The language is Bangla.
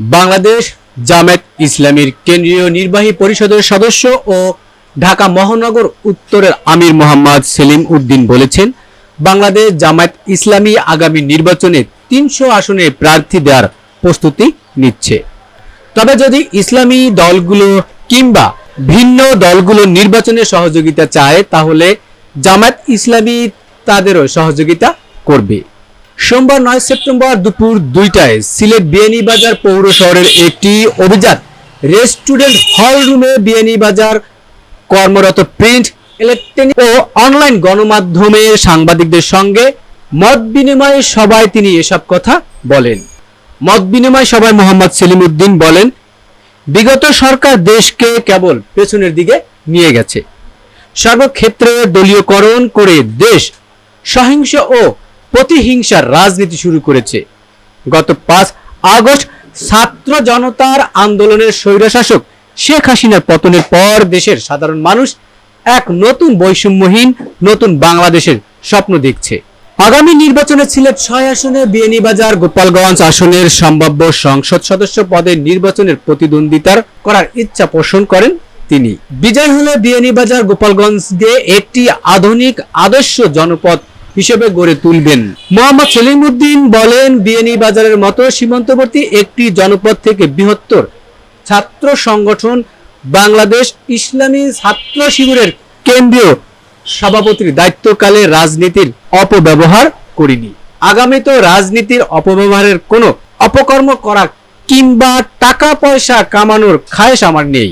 বাংলাদেশ জামায়াত ইসলামীর কেন্দ্রীয় নির্বাহী পরিষদের সদস্য ও ঢাকা মহানগর উত্তরের আমির মোহাম্মদ সেলিম উদ্দিন বলেছেন, বাংলাদেশ জামায়াত ইসলামী আগামী নির্বাচনে তিনশো আসনে প্রার্থী দেওয়ার প্রস্তুতি নিচ্ছে। তবে যদি ইসলামী দলগুলো কিংবা ভিন্ন দলগুলো নির্বাচনে সহযোগিতা চায়, তাহলে জামায়াত ইসলামী তাদেরও সহযোগিতা করবে। সোমবার নয় সেপ্টেম্বর দুপুর দুইটায় সিলেট বিয়ানীবাজার পৌর শহরের একটি অভিযান। রেস্টুরেন্ট হল রুমে বিয়ানীবাজার কর্মরত প্রিন্ট, ইলেকট্রনিক ও অনলাইন গণমাধ্যমের সাংবাদিকদের সঙ্গে মত বিনিময় সবাই তিনি এসব কথা বলেন। মত বিনিময় সভায় মোহাম্মদ সেলিম উদ্দিন বলেন, বিগত সরকার দেশকে কেবল পেছনের দিকে নিয়ে গেছে। সর্বক্ষেত্রে দলীয়করণ করে দেশ সহিংস ও প্রতিহিংসার রাজনীতি শুরু করেছে। গত পাঁচ আগস্ট ছাত্র জনতার আন্দোলনের স্বৈরশাসক শেখ হাসিনার পতনের পর দেশের সাধারণ মানুষ এক নতুন বৈষম্যহীন, নতুন বাংলাদেশের স্বপ্ন দেখছে। আগামী নির্বাচনে সিলেট ছয় আসনে বিয়ানীবাজার গোপালগঞ্জ আসনের সম্ভাব্য সংসদ সদস্য পদে নির্বাচনের প্রতিদ্বন্দ্বিতার করার ইচ্ছা পোষণ করেন তিনি। বিজয় হলে বিয়ানীবাজার গোপালগঞ্জকে একটি আধুনিক, আদর্শ জনপদ হিসেবে গড়ে তুলবেন। মোহাম্মদ সেলিম উদ্দিন বলেন বিয়ানীবাজারের মতো সীমান্তবর্তী একটি জনপদ থেকে বৃহত্তর ছাত্র সংগঠন বাংলাদেশ ইসলামী ছাত্র শিবিরের কেন্দ্রীয় সভাপতির দায়িত্বকালে রাজনীতির অপব্যবহার করিনি। আগামী তো রাজনীতির অপব্যবহারের কোনো অপকর্ম করা কিংবা টাকা পয়সা কামানোর খায়েশ আমার নেই।